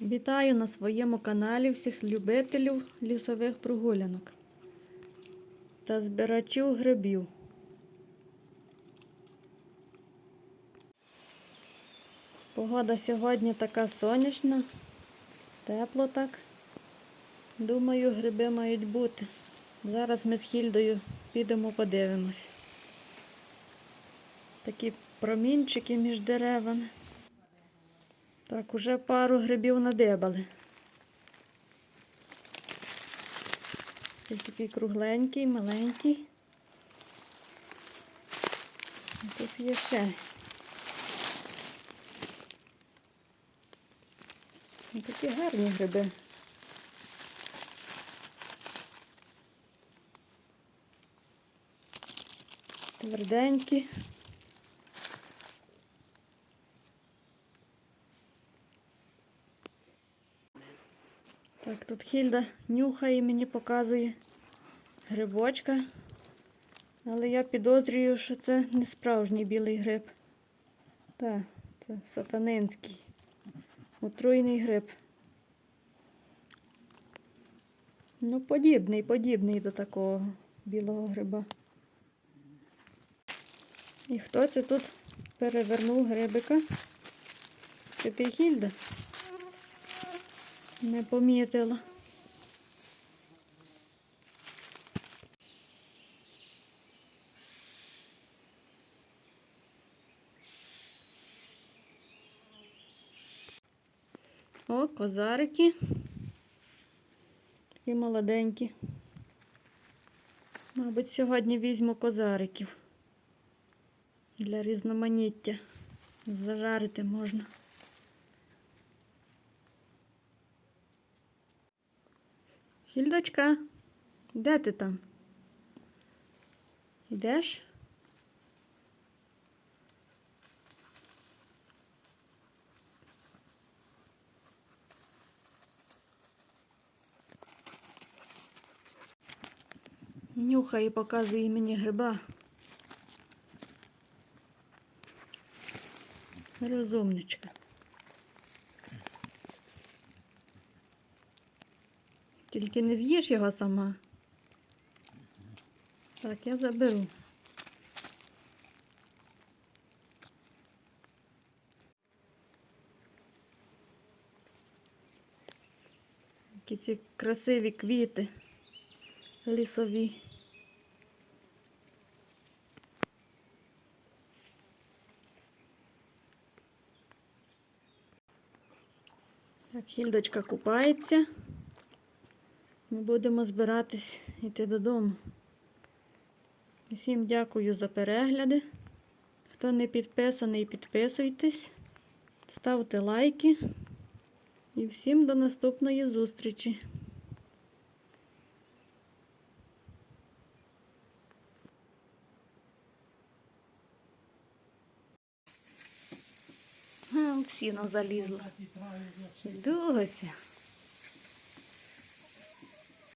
Вітаю на своєму каналі всіх любителів лісових прогулянок та збирачів грибів. Погода сьогодні така сонячна, тепло так. Думаю, гриби мають бути. Зараз ми з Хільдою підемо подивимось. Такі промінчики між деревами. Так, уже пару грибів надибали. Ось такий кругленький, маленький. Тут є ще. Ось такі гарні гриби. Тверденькі. Так, тут Хільда нюхає мені показує грибочка. Але я підозрюю, що це не справжній білий гриб. Так, це сатанинський. Отруйний гриб. Ну, подібний, подібний до такого білого гриба. І хто це тут перевернув грибика? Чи ти Хільда? Не помітила. О, козарики. Такі молоденькі. Мабуть, сьогодні візьму козариків. Для різноманіття. Зажарити можна. Хільдочка, де ти там? Йдеш? Нюхає і показує мені гриба. Розумничка. Тільки не з'їш його сама. Так, я заберу. Які ці красиві квіти лісові. Так, Хільдочка купається. Ми будемо збиратись йти додому. Всім дякую за перегляди. Хто не підписаний, підписуйтесь, ставте лайки. І всім до наступної зустрічі. Оксіна залізла. Дуся.